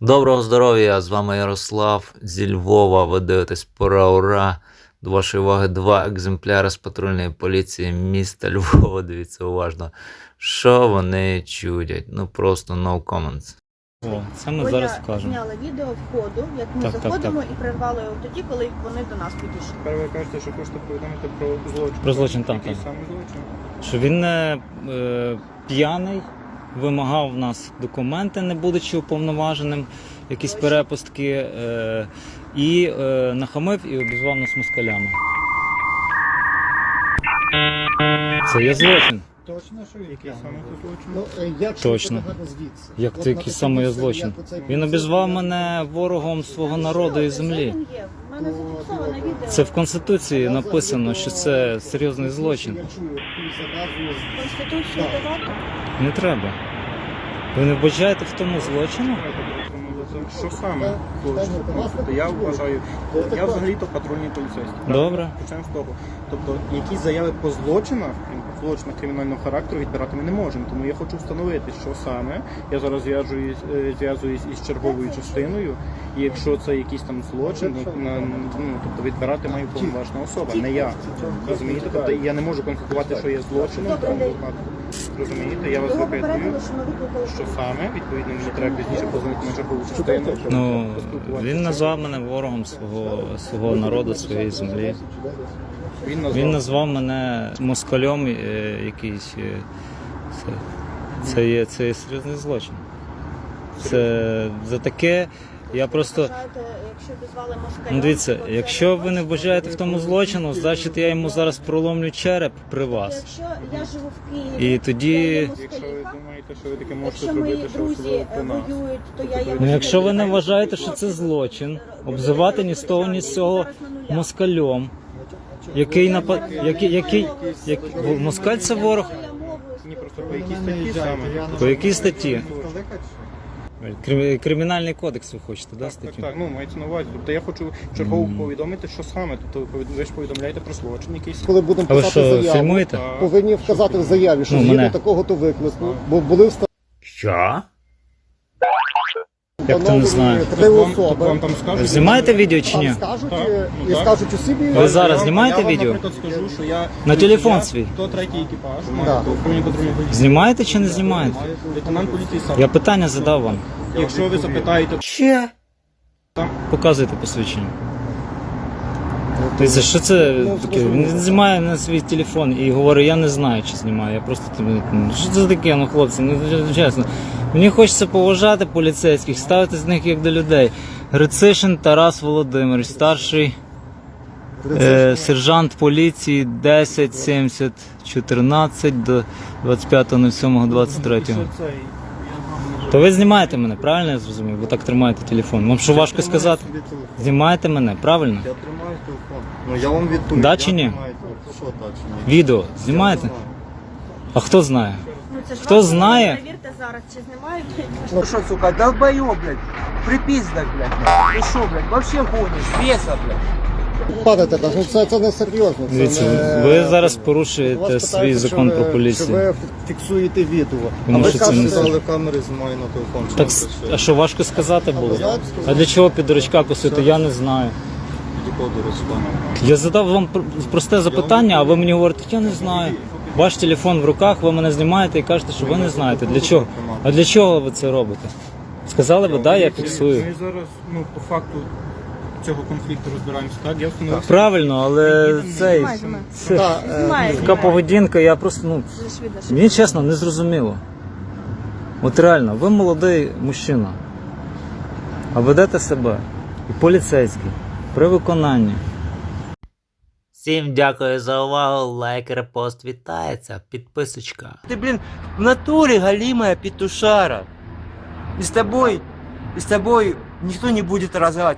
Доброго здоров'я! З вами Ярослав зі Львова. Ви дивитесь пора ура. До вашої уваги два екземпляри з патрульної поліції міста Львова. Дивіться уважно, що вони чудять. Ну просто no comments. О, це ми Бо зараз я вкажемо. зняла відео входу, як ми Так, так, заходимо і прервали його тоді, коли вони до нас підійшли. Тепер ви кажете, що хочете повідомити про злочин. Про злочин, так, Який так. саме злочин? Що він не е, п'яний, вимагав в нас документи, не будучи уповноваженим, якісь перепустки, е, і е, нахамив і обізвав нас москалями. Це є злочин. Точно, що він саме злочин? Ну, е, як Точно. це гарно звідси? Як От це на який саме злочин? як Він обізвав мене ворогом свого народу і землі. Він є. Мене відео. Це в Конституції написано, що це серйозний злочин. Я чую заразу Конституцію давати. Не треба. Ви не вбачаєте в тому злочину? Що саме ну, Тобто я вважаю, я взагалі-то патрульний поліцейський. Добре. Почнемо з того. Тобто якісь заяви по злочинах, злочинах кримінального характеру відбирати ми не можемо. Тому я хочу встановити, що саме. Я зараз зв'яжуюсь, е, зв'язуюсь із черговою частиною. І якщо це якийсь там злочин, ну, ну, тобто відбирати має повноважна особа, не я. Розумієте? Тобто я не можу констатувати, що є злочином випадку. Розумієте? Я вас Його випитую. попередили, що ми викликали. Що саме, відповідно, мені треба пізніше позвонити на чергову частину. щоб Ну, поспілкуватися. він назвав мене ворогом свого, свого народу, своєї землі. Він назвав. Він назвав мене москальом е, якийсь. е, Це, це, є, це є серйозний злочин. Це за таке. Я просто. Якщо дозвали москалям, Ну дивіться, якщо ви не вважаєте в тому злочину, значить я йому зараз проломлю череп при вас. Якщо я живу в Києві, І тоді- Якщо ви думаєте, що ви таке можете зробити, що друзі особливо е, воюють, то я Ну якщо ви не вважаєте, що це злочин, обзивати ні з того, ні з цього москальом, який напад, який, який, як, москаль це ворог. Ні, просто по якій статті саме. По якій статті? Крим- Кримінальний кодекс ви хочете, да, Так, так, статтю? так, ну мається на увазі. Тобто я хочу чергово повідомити, що саме. Тобто ви повід- ви ж повідомляєте про злочин якийсь. Коли будемо А ви писати що, заяву, фільмуєте? Повинні вказати в заяві, що Ну, згідно мене. такого то виклику, бо були Що? Як то не знаю? три особи. скажуть. Знімаєте відео чи ні? Там скажуть Так, е, ну і так. скажуть у собі. Ви зараз Я вам- знімаєте я вам, відео? наприклад, скажу, що я... На телефон я свій? 103 екіпаж, Да. маю поліції. Знімаєте чи не знімаєте? Лейтенант поліції сам. Я питання задав вам. Якщо ви запитаєте, Ще. Показуйте посвідчення. Дивіться, що це таке? Він знімає на свій телефон і говорить, я не знаю, чи знімає. Я просто тобі, ну, що це таке, ну хлопці, ну чесно. Мені хочеться поважати поліцейських, ставити з них як до людей. Грицишин Тарас Володимирович, старший е, сержант поліції 10 70 14 до 25.07.23. То ви знімаєте мене, правильно я зрозумів? Ви так тримаєте телефон. Вам що важко сказати? Знімаєте мене, правильно? Я тримаю телефон. Ну я вам відповім. Да чи ні? Що так чи ні? Відео знімаєте? А хто знає? Ну, це ж Хто знає? Перевірте зараз, чи знімають. Ну что, сука, долбоёб, блядь. Припиздок, блядь. Ты шо, блядь, вообще гонишь, беса, блядь. Пане Тарас, ну це, це не серйозно. Це Дивіться, не... ви зараз Вас порушуєте питають, свій що закон ви- про Що поліцію. ви фіксуєте відео. Тому а ви що це не кажете, Сказали камери знімаю на телефон. що Так, с- кричите? а що важко сказати було? Я б сказав. А для чого під дурачка косити? Я не знаю. Я задав вам пр- просте запитання, а ви мені говорите, я не знаю. Ваш телефон в руках, ви мене знімаєте і кажете, що ви не знаєте. Для чого? А для чого ви це робите? Сказали ви, да, я фіксую. Ми зараз, ну, по факту цього конфлікту розбираємося, так? Я встановив Правильно, але цей Знімай, знімай. це Так, е, Знімай, така знімай. поведінка, я просто ну Вже видно, що мені чесно не зрозуміло. От реально, ви молодий мужчина, а ведете себе і поліцейський при виконанні. Всім дякую за увагу. Лайк, репост вітається. Підписочка. Ты, блин, в натуре галимая петушара. І з тобою, и с тобой никто не будет разговаривать.